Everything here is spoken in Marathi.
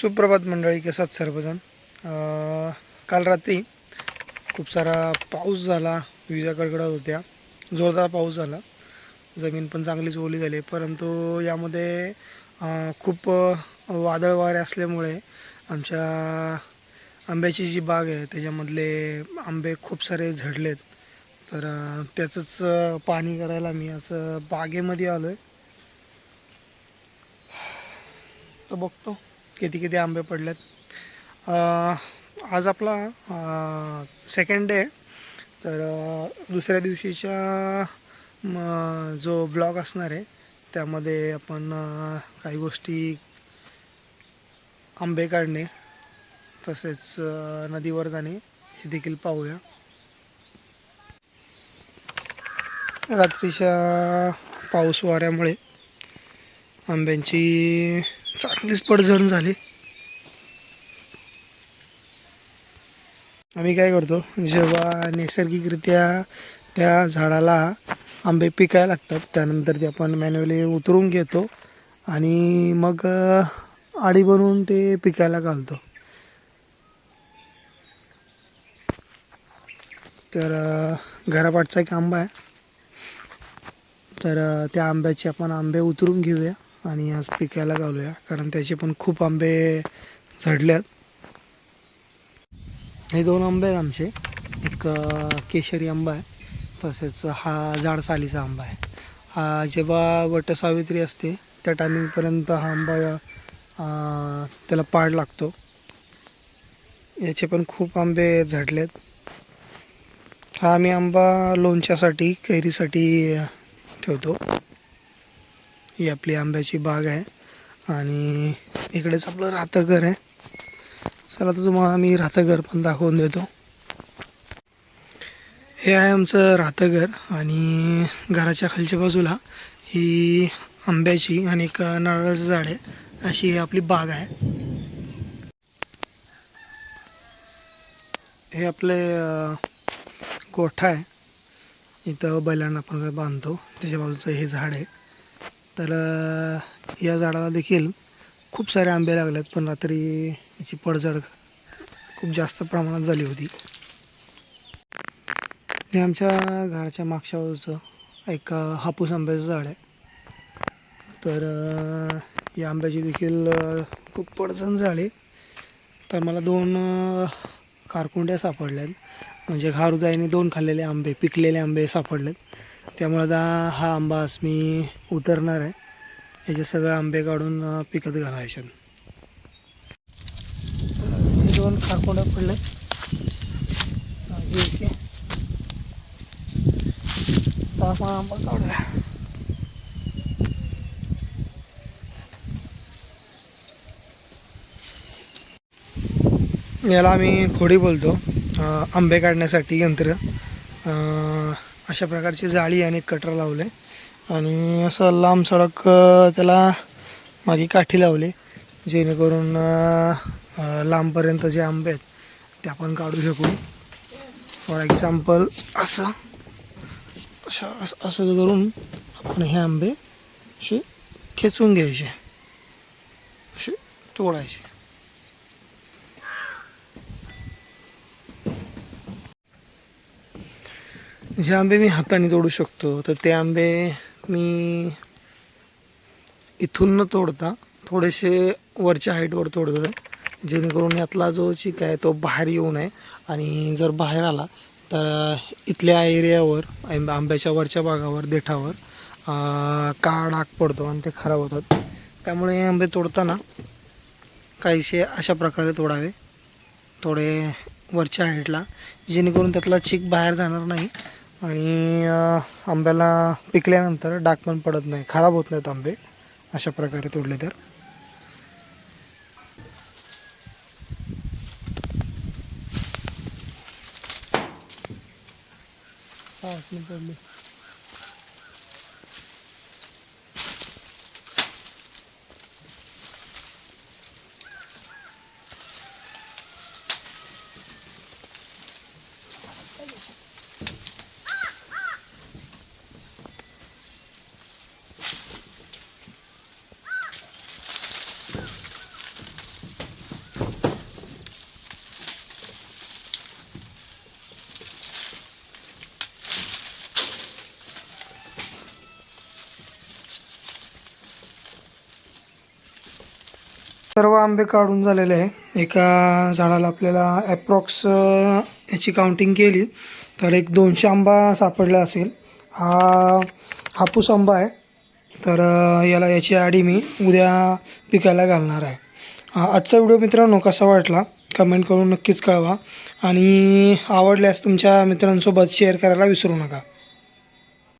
सुप्रभात मंडळी कसात सर्वजण? काल रात्री खूप सारा पाऊस झाला विजा कडकडत होत्या. जोरदार पाऊस झाला. जमीन पण चांगलीच ओली झाली. परंतु यामध्ये खूप वादळ वारे असल्यामुळे आमच्या आंब्याची जी बाग आहे त्याच्यामधले आंबे खूप सारे झडलेत. तर त्याचंच पाणी करायला मी असं बागेमध्ये आलो आहे तर बघतो. किती किती आंबे पडलेत? आज आपला सेकंड डे तर दुसऱ्या दिवशीच्या म, जो ब्लॉग असणार आहे त्यामध्ये आपण काही गोष्टी आंबे काढणे तसेच नदीवर जाणे हे देखील पाहूया. रात्रीच्या पाऊस वाऱ्यामुळे आंब्यांची चांगलीच पडझड झाली. आम्ही काय करतो जेव्हा नैसर्गिकरित्या त्या झाडाला आंबे पिकायला लागतात त्यानंतर ते आपण मॅन्युअली उतरून घेतो आणि मग आडी बनवून ते पिकायला घालतो. तर घरापाठचा एक आंबा आहे. तर त्या आंब्याचे आपण आंबे उतरून घेऊया. आणि आज पिकायला घालूया कारण त्याचे पण खूप आंबे झडल्यात. हे दोन आंबे आहेत आमचे. एक केशरी आंबा आहे. तसेच हा जाड सालीचा आंबा आहे. हा जेव्हा वटसावित्री असते त्या टायमिंगपर्यंत हा आंबा त्याला पाड लागतो. याचे पण खूप आंबे झडलेत. हा आम्ही आंबा लोणच्यासाठी कैरीसाठी ठेवतो. ही आपली आंब्याची बाग आहे. आणि इकडेच आपलं राहतं घर आहे. चला तर तुम्हाला मी राहतं घर पण दाखवून देतो. हे आहे आमचं राहतं घर आणि घराच्या खालच्या बाजूला ही आंब्याची आणि एक नारळाचं झाड आहे. अशी ही आपली बाग आहे. हे आपले गोठा आहे. इथं बैलांना आपण बांधतो. त्याच्या बाजूचं हे झाड आहे. तर या झाडाला देखील खूप सारे आंबे लागलेत. पण रात्री याची पडझड खूप जास्त प्रमाणात झाली होती. हे आमच्या घराच्या मागच्या बाजूचं एक हापूस आंब्याचं झाड आहे. तर या आंब्याची देखील खूप पडझण झाली. तर मला दोन कारकुंड्या सापडल्या आहेत म्हणजे घारुदाईने दोन खाल्लेले आंबे पिकलेले आंबे सापडलेत. त्यामुळे आता हा आंबा आज मी उतरणार आहे. याचे सगळे आंबे काढून पिकत घालायचे हे दोन खारकोंड पडले. आपण आंबा काढूया. याला आम्ही खोडी बोलतो. आंबे काढण्यासाठी यंत्र. अं, अशा प्रकारची जाळी आणि कटर लावले. आणि असं लांब सडक त्याला मागे काठी लावली जेणेकरून लांबपर्यंत जे आंबे आहेत ते आपण काढू शकू. फॉर एक्झाम्पल असं. असं असं असं करून आपण हे आंबे असे खेचून घ्यायचे. असे तोडायचे. जे आंबे मी हाताने तोडू शकतो तर ते आंबे मी इथून न तोडता. थोडेसे वरच्या हाईटवर तोडतो आहे जेणेकरून यातला जो चिक आहे तो बाहेर येऊ नये. आणि जर बाहेर आला तर इथल्या एरियावर आंब्याच्या वरच्या भागावर देठावर काळ डाग पडतो आणि ते खराब होतात. त्यामुळे हे आंबे तोडताना काहीसे अशा प्रकारे तोडावे. थोडे वरच्या हाईटला जेणेकरून त्यातला चीक बाहेर जाणार नाही. आणि आंब्याला पिकल्यानंतर डाग पण पडत नाही. खराब होत नाहीत आंबे. अशा प्रकारे तोडले तर. पडली सर्व आंबे काढून झालेले आहे. एका झाडाला आपल्याला ॲप्रॉक्स याची काउंटिंग केली तर एक दोनशे आंबा सापडला असेल. हा हापूस आंबा आहे. तर याला याची आडी मी उद्या पिकायला घालणार आहे. आजचा व्हिडिओ मित्रांनो कसा वाटला? कमेंट करून नक्कीच कळवा. आणि आवडल्यास तुमच्या मित्रांसोबत शेअर करायला विसरू नका.